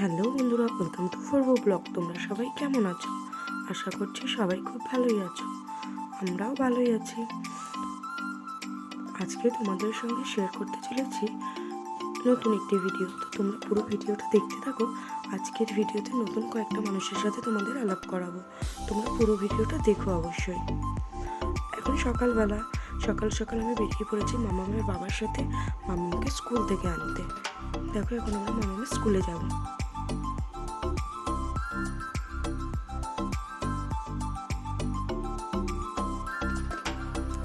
Hello বন্ধুরা welcome to ফরবো blog তোমরা সবাই কেমন আছো? আশা করছি সবাই খুব ভালোই আছো। আমরাও ভালোই আছি। আজকে তোমাদের সঙ্গে শেয়ার করতে চলেছি নতুন একটি ভিডিও তো তোমরা পুরো ভিডিওটা দেখতে থাকো। আজকের ভিডিওতে নতুন কয়েকটা মানুষের সাথে তোমাদের আলাপ করাবো। তোমরা পুরো ভিডিওটা দেখো অবশ্যই। এখন সকালবেলা, সকাল সকাল আমি বেরিয়ে পড়েছি মামামের বাবার সাথে মামাকে স্কুল থেকে আনতে। দেখো এখন আমরা মামামের স্কুলে যাব।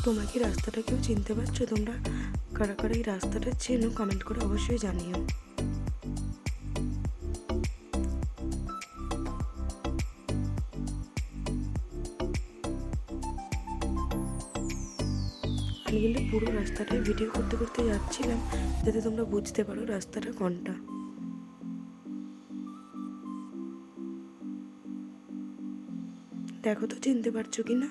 তোমরা কি রাস্তাটা কেউ চিনতে পারছ? তোমরা কারা কারা এই রাস্তাটা চেনো? কমেন্ট করে অবশ্যই জানিও। আমি কিন্তু পুরো রাস্তাটাই ভিডিও করতে করতে যাচ্ছিলাম, যাতে তোমরা বুঝতে পারো রাস্তাটা কোনটা। দেখো তো, চিনতে পারছ কি না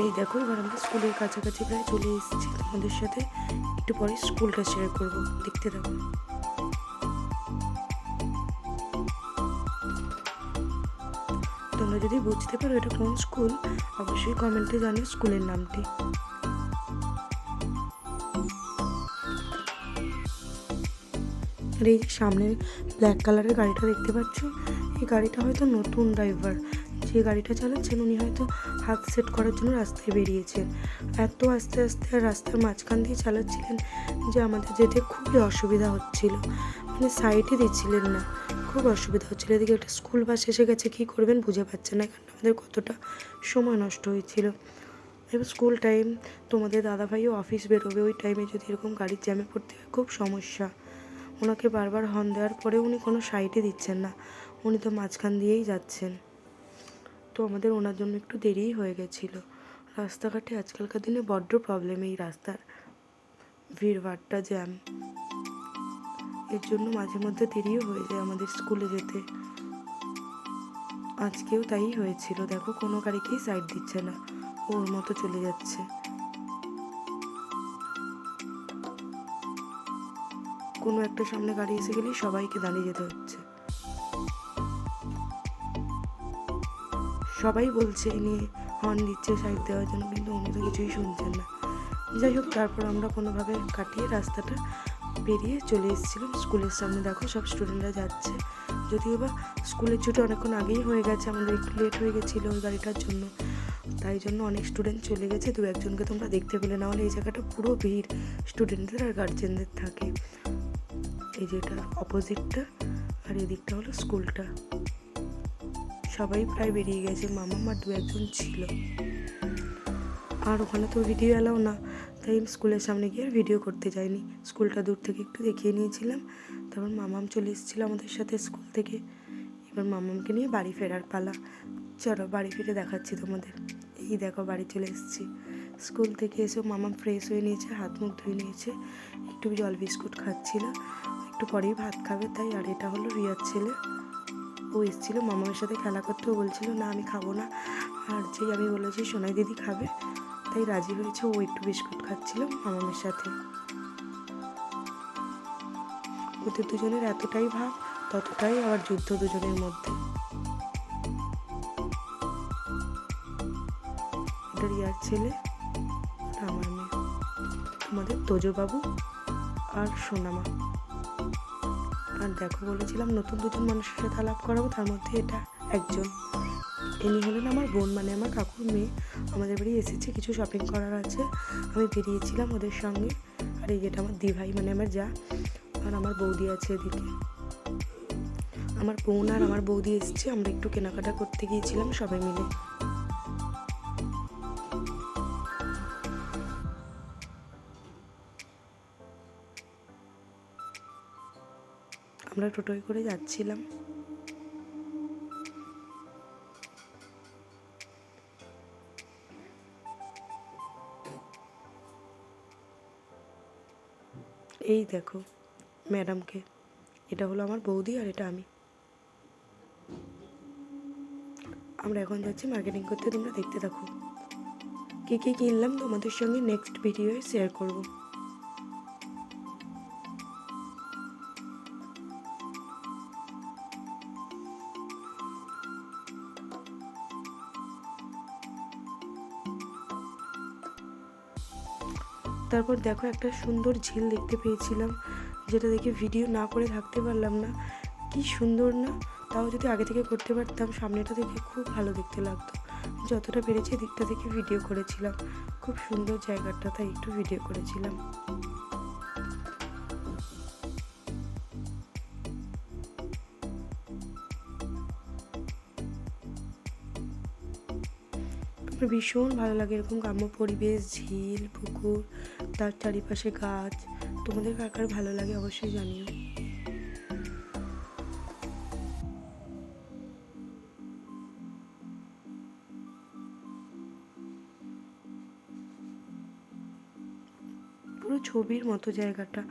এই দেখো, এবার আমরা স্কুলের কাছাকাছি প্রায় চলে এসেছি। তোমাদের সাথে একটু পরে স্কুলটা শেয়ার করব, দেখতে থাকো। তোমরা যদি বুঝতে পারো এটা কোন স্কুল, অবশ্যই কমেন্টে জানিও স্কুলের নামটি। আর এই সামনের ব্ল্যাক কালারের গাড়িটা দেখতে পাচ্ছ, এই গাড়িটা হয়তো নতুন ড্রাইভার যে গাড়িটা চালাচ্ছেন, উনি হয়তো হাত সেট করার জন্য রাস্তায় বেরিয়েছেন। এত আস্তে আস্তে রাস্তার মাঝখান দিয়ে চালাচ্ছিলেন যে আমাদের যেতে খুবই অসুবিধা হচ্ছিল। মানে সাইডে দিচ্ছিলেন না। খুব অসুবিধা হচ্ছিল। এদিকে একটা স্কুল বাস এসে গেছে, কী করবেন বুঝে পাচ্ছেন না কারণ আমাদের কতটা সময় নষ্ট হয়েছিল। এবার স্কুল টাইম তোমাদের দাদাভাইও অফিস বেরোবে, ওই টাইমে যদি এরকম গাড়ির জ্যামে পড়তে হয়, খুব সমস্যা। ওনাকে বারবার হর্ন দেওয়ার পরে উনি কোনো সাইডে দিচ্ছেন না। উনি তো মাঝখান দিয়েই যাচ্ছেন। আমাদের ওনার জন্য একটু দেরিই হয়ে গেছিল। রাস্তাঘাটে আজকালকার দিনে বড্ড প্রবলেম এই রাস্তার। ভিড়ভাড়টা জ্যাম এর জন্য মাঝে মধ্যে দেরিও হয়ে যায় আমাদের স্কুলে যেতে। আজকেও তাই হয়েছিল। দেখো, কোনো গাড়িকেই সাইড দিচ্ছে না। ওর মতো চলে যাচ্ছে। কোনো একটা সামনে গাড়ি এসে গেলেই সবাইকে দাঁড়িয়ে যেতে হচ্ছে। সবাই বলছে নিয়ে হর্ন দিচ্ছে, সাইড দেওয়ার জন্য। কিন্তু উনি তো কিছুই শুনছেন না। যাই হোক, তারপর আমরা কোনোভাবে কাটিয়ে রাস্তাটা বেরিয়ে চলে এসেছিলাম স্কুলের সামনে। দেখো, সব স্টুডেন্টরা যাচ্ছে। যদিও বা স্কুলের ছুটি অনেকক্ষণ আগেই হয়ে গেছে, আমাদের একটু লেট হয়ে গেছিল ওই গাড়িটার জন্য। তাই জন্য অনেক স্টুডেন্ট চলে গেছে। দু একজনকে তোমরা দেখতে পেলে না হলে এই জায়গাটা পুরো ভিড়। স্টুডেন্টদের আর গার্জেনদের থাকে। এই যেটা অপোজিটটা আর এদিকটা হলো স্কুলটা সবাই প্রায় বেরিয়ে গেছে। মামা, মা দু একজন ছিল। আর ওখানে তো ভিডিও এলাও না, তাই আমি স্কুলের সামনে গিয়ে আর ভিডিও করতে যাইনি। স্কুলটা দূর থেকে একটু দেখিয়ে নিয়েছিলাম। তারপর মামাম চলে এসেছিল আমাদের সাথে স্কুল থেকে। এবার মামামকে নিয়ে বাড়ি ফেরার পালা। চলো, বাড়ি ফিরে দেখাচ্ছি তোমাদের। এই দেখো, বাড়ি চলে এসেছি। স্কুল থেকে এসে মামাম ফ্রেশ হয়ে নিয়েছে, হাত মুখ ধুয়ে নিয়েছে। একটু জল বিস্কুট খাচ্ছিল। একটু পরেই ভাত খাবে, তাই আর এটা হলো রিয়ার ছেলে। ও এসেছিল, মামার সাথে খেলা করতে, ও বলছিল, না, আমি খাব না। আর যেই আমি বলেছি, সোনাই দিদি খাবে। তাই রাজি হয়েছে, ও একটু বিস্কুট খাচ্ছিল মামামের সাথে। ওদের দুজনের এতটাই ভাব, ততটাই আবার যুদ্ধ দুজনের মধ্যে। এটা রিয়ার ছেলে আমার মেয়ে, তোমাদের তোজবাবু আর সোনামা। আর দেখো বলেছিলাম নতুন নতুন মানুষের সাথে আলাপ করাবো, তার মধ্যে এটা একজন। ইনি হলেন আমার বোন মানে আমার কাকুর মেয়ে। আমাদের বাড়ি এসেছে, কিছু শপিং করার আছে। আমি বেরিয়েছিলাম ওদের সঙ্গে। আর এই যেটা আমার দিভাই মানে আমার যা। আর আমার বৌদি আছে এদিকে। আমার বোন আর আমার বৌদি এসেছে, আমরা একটু কেনাকাটা করতে গিয়েছিলাম সবাই মিলে। আমরা টোটোয় করে যাচ্ছিলাম। এই দেখো, ম্যাডামকে। এটা হলো আমার বৌদি আর এটা আমি। আমরা এখন যাচ্ছি মার্কেটিং করতে, তোমরা দেখতে থাকো। কী কী কিনলাম তোমাদের সঙ্গে নেক্সট ভিডিওয়ে শেয়ার করব। তারপর দেখো একটা সুন্দর ঝিল দেখতে পেয়েছিলাম, যেটা দেখে ভিডিও না করে থাকতে পারলাম না। কি সুন্দর না? তাও যদি আগে থেকে করতে পারতাম, সামনেটা দেখে খুব ভালো দেখতে লাগতো। যতটা পেরেছি দিকটা থেকে ভিডিও করেছিলাম। খুব সুন্দর জায়গাটা তাই একটু ভিডিও করেছিলাম। ভীষণ ভালো লাগে এরকম গ্রাম্য পরিবেশ, ঝিল, পুকুর। তার চারিপাশে গাছ। তোমাদের কার কার ভালো লাগে অবশ্যই জানিও। পুরো ছবির মতো জায়গাটা।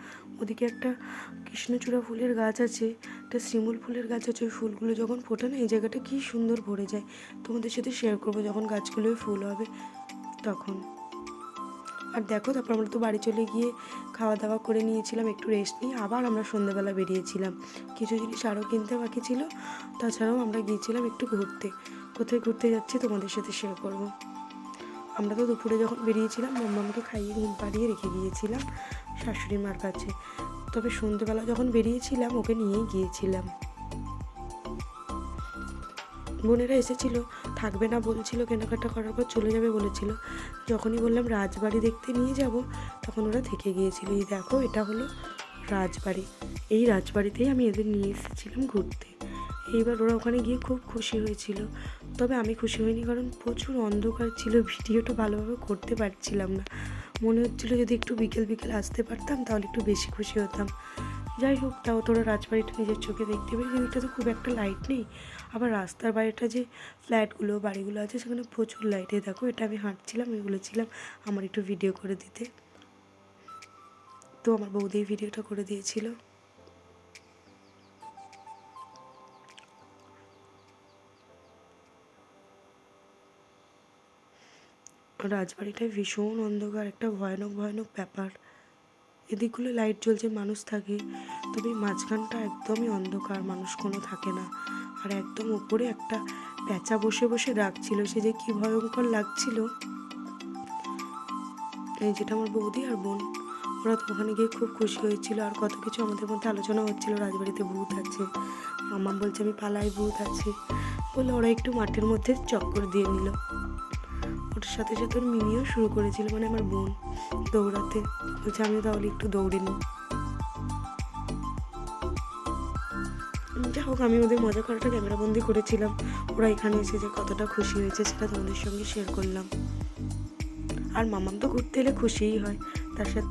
ওদিকে একটা কৃষ্ণচূড়া ফুলের গাছ আছে, একটা শিমুল ফুলের গাছ আছে। ওই ফুলগুলো যখন ফোটে না, এই জায়গাটা কি সুন্দর ভরে যায়। তোমাদের সাথে শেয়ার করব যখন গাছগুলোয় ফুল হবে তখন। আর দেখো, তারপর আমরা তো বাড়ি চলে গিয়ে খাওয়া দাওয়া করে নিয়েছিলাম, একটু রেস্ট নিয়ে আবার আমরা সন্ধ্যাবেলা বেরিয়েছিলাম। কিছু জিনিস আরও কিনতে বাকি ছিল, তাছাড়াও আমরা গিয়েছিলাম একটু ঘুরতে। কোথায় ঘুরতে যাচ্ছি তোমাদের সাথে শেয়ার করব। আমরা তো দুপুরে যখন বেরিয়েছিলাম, মাম্মামকে খাইয়ে ঘুম পাড়িয়ে রেখে গিয়েছিলাম শাশুড়ি মার কাছে। তবে সন্ধ্যেবেলা যখন বেরিয়েছিলাম, ওকে নিয়েই গিয়েছিলাম। বোনেরা এসেছিল, থাকবে না বলছিল, কেনাকাটা করার পর চলে যাবে বলেছিল। যখনই বললাম, রাজবাড়ি দেখতে নিয়ে যাব, তখন ওরা থেকে গিয়েছিল। এই দেখো, এটা হলো রাজবাড়ি। এই রাজবাড়িতেই আমি এদের নিয়ে এসেছিলাম ঘুরতে। এইবার ওরা ওখানে গিয়ে খুব খুশি হয়েছিল। তবে আমি খুশি হইনি, কারণ প্রচুর অন্ধকার ছিল, ভিডিওটা ভালোভাবে করতে পারছিলাম না। মনে হচ্ছিল যদি একটু বিকেল বিকেল আসতে পারতাম, তাহলে একটু বেশি খুশি হতাম। যাই হোক, তাও তোরা রাজবাড়িটা নিজের চোখে দেখতে পেরে যেদিকটা তো খুব একটা লাইট নেই। আবার রাস্তার বাইরেটা যে ফ্ল্যাটগুলো বাড়িগুলো আছে, সেখানে প্রচুর লাইটে দেখো, এটা আমি হাঁটছিলাম এগুলো ছিলাম আমার একটু ভিডিও করে দিতে। তো আমার বৌদি ভিডিওটা করে দিয়েছিল। রাজবাড়িটায় ভীষণ অন্ধকার, একটা ভয়ানক ভয়ানক ব্যাপার। এদিকগুলো লাইট জ্বলছে, মানুষ থাকে। তবে মাঝখানটা একদমই অন্ধকার, মানুষ কোনো থাকে না। আর একদম ওপরে একটা প্যাঁচা বসে বসে ডাকছিল, সে যে কি ভয়ঙ্কর লাগছিল। এই যেটা আমার বৌদি আর বোন, ওরা তো ওখানে গিয়ে খুব খুশি হয়েছিল। আর কত কিছু আমাদের মধ্যে আলোচনা হচ্ছিল, রাজবাড়িতে ভূত আছে, মামা বলছে আমি পালাই, ভূত আছে। বলে ওরা একটু মাঠের মধ্যে চক্কর দিয়ে নিল। ওটার সাথে সাথে ওর মিমিও শুরু করেছিল মানে আমার বোন দৌড়াতে। বলছে আমি তাহলে একটু দৌড়ে নিই। যা হোক, আমি ওদের মজা করাটা ক্যামেরাবন্দি করেছিলাম। ওরা এখানে এসে যে কতটা খুশি হয়েছে সেটা তোমাদের সঙ্গে শেয়ার করলাম। আর মামাম তো ঘুরতে এলে খুশিই হয়। তার সাথে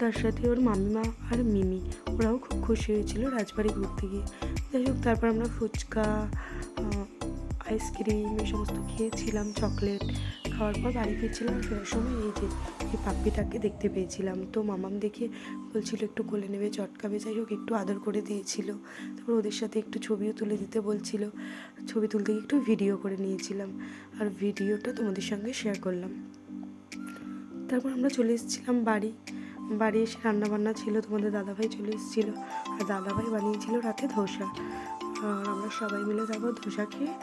তার সাথে ওর মামিমা আর মিমি, ওরাও খুব খুশি হয়েছিল রাজবাড়ি ঘুরতে গিয়ে। যাই হোক, তারপর আমরা ফুচকা আইসক্রিম এই সমস্ত খেয়েছিলাম চকলেট খাওয়ার পর বাড়ি ফিরছিলাম। ফেরার সময় এই যে এই পাপ্পিটাকে দেখতে পেয়েছিলাম। তো মামাম দেখে বলছিল, একটু কোলে নেবে, চটকাবে। যাই হোক, একটু আদর করে দিয়েছিল। তারপর ওদের সাথে একটু ছবিও তুলে দিতে বলছিল। ছবি তুলতে গিয়ে একটু ভিডিও করে নিয়েছিলাম। আর ভিডিওটা তোমাদের সঙ্গে শেয়ার করলাম। তারপর আমরা চলে এসেছিলাম বাড়ি। বাড়ি এসে রান্নাবান্না ছিল, তোমাদের দাদাভাই চলে এসেছিল। আর দাদাভাই বানিয়েছিল রাতে ধোসা। আর আমরা সবাই মিলে তারপর ধোসা খেয়ে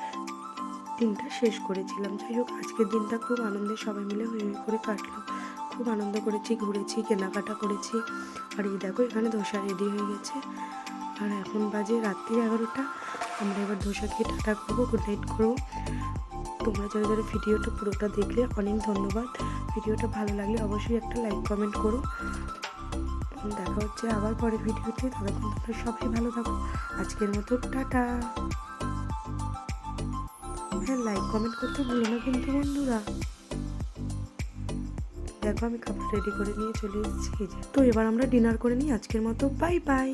দিনটা শেষ করেছিলাম। যাই হোক, আজকের দিনটা খুব আনন্দে সবাই মিলে হই করে কাটলো। খুব আনন্দ করেছি, ঘুরেছি, কেনাকাটা করেছি। আর এই দেখো, এখানে ধোসা রেডি হয়ে গেছে। আর এখন বাজে রাত্রি এগারোটা। আমরা এবার ধোসা খেয়ে টাটা করব গুড নাইট করব। তোমরা যারা যারা ভিডিওটা পুরোটা দেখলে, অনেক ধন্যবাদ। ভিডিওটা ভালো লাগলে অবশ্যই একটা লাইক কমেন্ট করো। দেখা হচ্ছে আবার পরে ভিডিওতে। ততক্ষণ তোমরা সবাই ভালো থাকো। আজকের মতো টাটা। হ্যাঁ লাইক কমেন্ট করতে ভুলো না কিন্তু বন্ধুরা। দেখো আমি খাবার রেডি করে নিয়ে চলে এসেছি। তো এবার আমরা ডিনার করে নিই। আজকের মতো বাই বাই